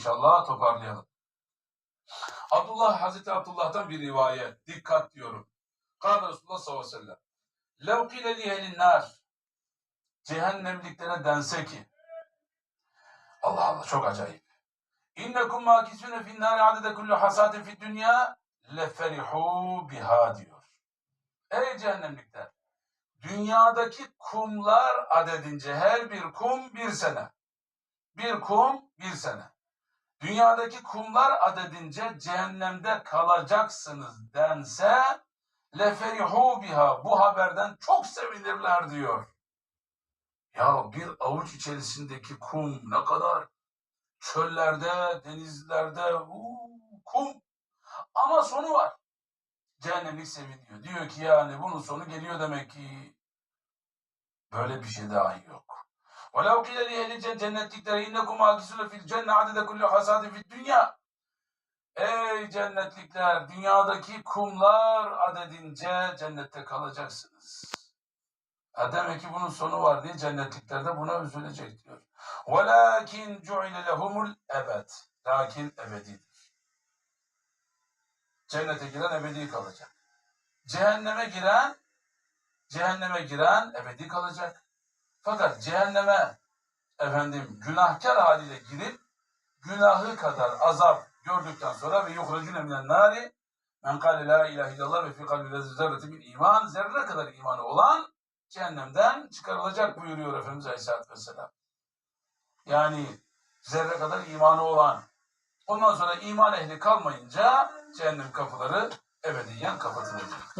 inşallah toparlayalım. Abdullah Hazreti Abdullah'tan bir rivayet. Dikkat diyorum. Kâle Resulullah sallallahu aleyhi ve sellem. Lev kile lihelin nar. Cehennemliklere dense ki. Allah Allah çok acayip. İnnekum makisune fin nari adede kullu hasatin fid dünya leferihu biha diyor. Ey cehennemlikler! Dünyadaki kumlar adedince her bir kum bir sene. Bir kum bir sene. Dünyadaki kumlar adedince cehennemde kalacaksınız dense leferihu biha bu haberden çok sevinirler diyor. Ya bir avuç içerisindeki kum ne kadar çöllerde, denizlerde uu, kum ama sonu var. Cehennemlik seviniyor. Diyor ki yani bunun sonu geliyor demek ki böyle bir şey dahi yok. Ve lev kile li ehli cennetliklere innekum akisune fil cenne adede kulli hasadi fil dünya. Ey cennetlikler dünyadaki kumlar adedince cennette kalacaksınız. Ha demek ki bunun sonu var diye cennetliklerde buna üzülecek diyor. Velakin cu'ile lehumul ebed. Lakin ebedidir. Cennete giren ebedi kalacak. Cehenneme giren cehenneme giren ebedi kalacak. Fakat cehenneme efendim günahkar haliyle girip günahı kadar azap gördükten sonra ve yuhracune minen nari men kâle la ilahe illallah ve fi kalbi zerreti min iman zerre kadar imanı olan cehennemden çıkarılacak buyuruyor Efendimiz Aleyhisselatü Vesselam. Yani zerre kadar imanı olan. Ondan sonra iman ehli kalmayınca cehennem kapıları ebediyen kapatılacak.